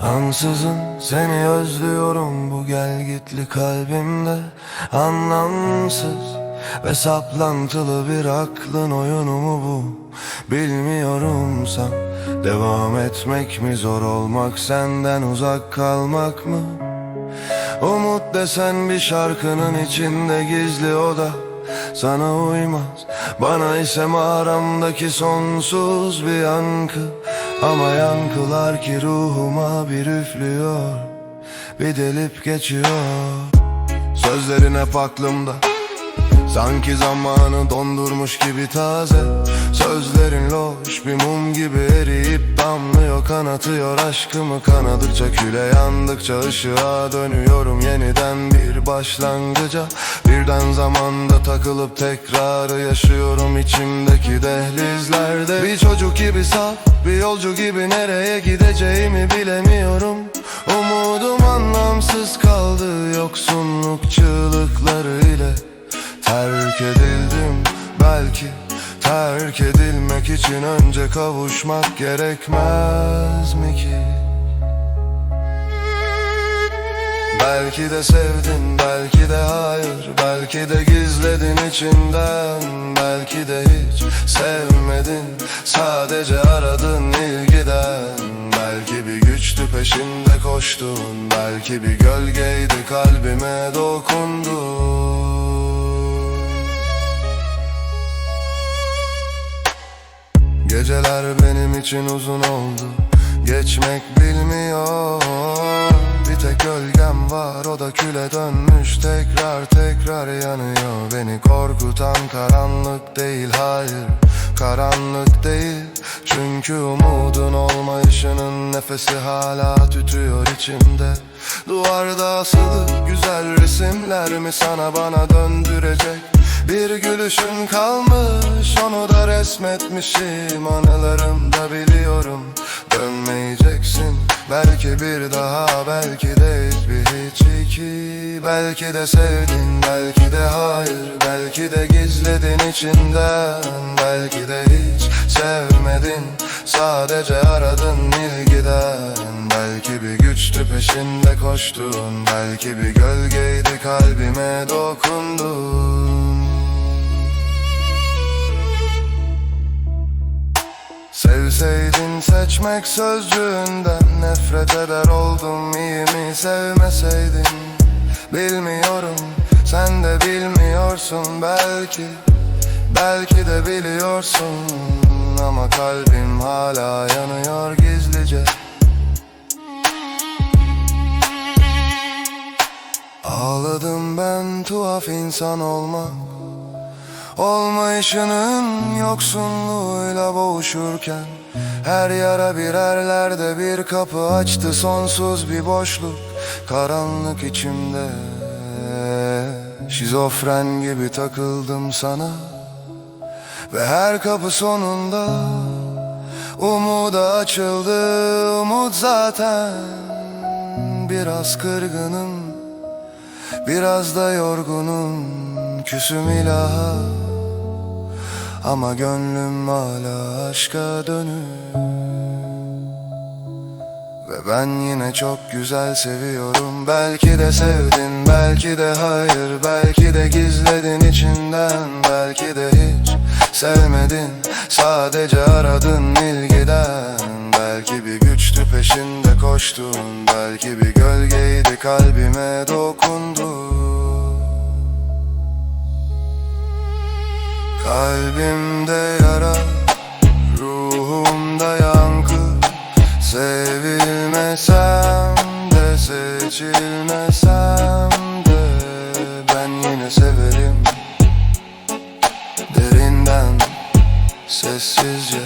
Ansızın seni özlüyorum bu gelgitli kalbimde. Anlamsız ve saplantılı bir aklın oyunu mu bu? Bilmiyorum sen Devam etmek mi zor olmak senden uzak kalmak mı? Umut desen bir şarkının içinde gizli oda Sana uymaz. Bana ise mağaramdaki sonsuz bir yankı Ama yankılar ki ruhuma bir üflüyor Bir delip geçiyor. Sözlerin hep aklımda Sanki zamanı dondurmuş gibi taze. Sözlerin loş bir mum gibi eriyip Kanatıyor aşkımı. Kanadıkça küle yandıkça ışığa dönüyorum Yeniden bir başlangıca. Birden zamanda takılıp tekrarı yaşıyorum içimdeki dehlizlerde. Bir çocuk gibi saf bir yolcu gibi nereye gideceğimi bilemiyorum. Umudum anlamsız kaldı yoksunluk çığlıkları ile. Terk edildim belki Terk edilmek için önce kavuşmak gerekmez mi ki? Belki de sevdin, belki de hayır Belki de gizledin içinden Belki de hiç sevmedin. Sadece aradın ilgiden Belki bir güçtü peşinde koştun Belki bir gölgeydi kalbime dokundu Geceler benim için uzun oldu. Geçmek bilmiyor. Bir tek gölgem var o da küle dönmüş. Tekrar tekrar yanıyor Beni. Korkutan karanlık değil hayır. Karanlık değil Çünkü umudun olmayışının nefesi hala tütüyor içimde. Duvarda asılı güzel resimler mi sana bana döndürecek bir gülüşün kalmış onu da resmetmişim. Anılarımda biliyorum dönmeyeceksin. Belki bir daha belki de bir hiç iki. Belki de sevdin belki de hayır. Belki de gizledin içinden. Belki de hiç sevmedin. Sadece aradın ilgiden Belki bir güçtü peşinde koştun. Belki bir gölgeydi kalbime dokundun Sevseydin seçmek sözcüğünden Nefret eder oldum iyi mi sevmeseydin? Bilmiyorum sen de bilmiyorsun belki Belki de biliyorsun. Ama kalbim hala yanıyor gizlice. Ağladım ben tuhaf insan olmak Olmayışının yoksunluğuyla boğuşurken Her yara birerlerde bir kapı açtı. Sonsuz bir boşluk Karanlık içimde. Şizofren gibi takıldım sana Ve her kapı sonunda Umuda açıldı. Umut zaten Biraz kırgınım Biraz da yorgunum. Küsüm ilaha Ama gönlüm hala aşka dönük. Ve ben yine çok güzel seviyorum. Belki de sevdin belki de hayır. Belki de gizledin içinden. Belki de hiç sevmedin. Sadece aradın ilgiden. Belki bir güçtü peşinde koştun. Belki bir gölgeydi kalbime dokundu Kalbimde yara, ruhumda yankı. Sevilmesem de seçilmesem de Ben yine severim. Derinden, sessizce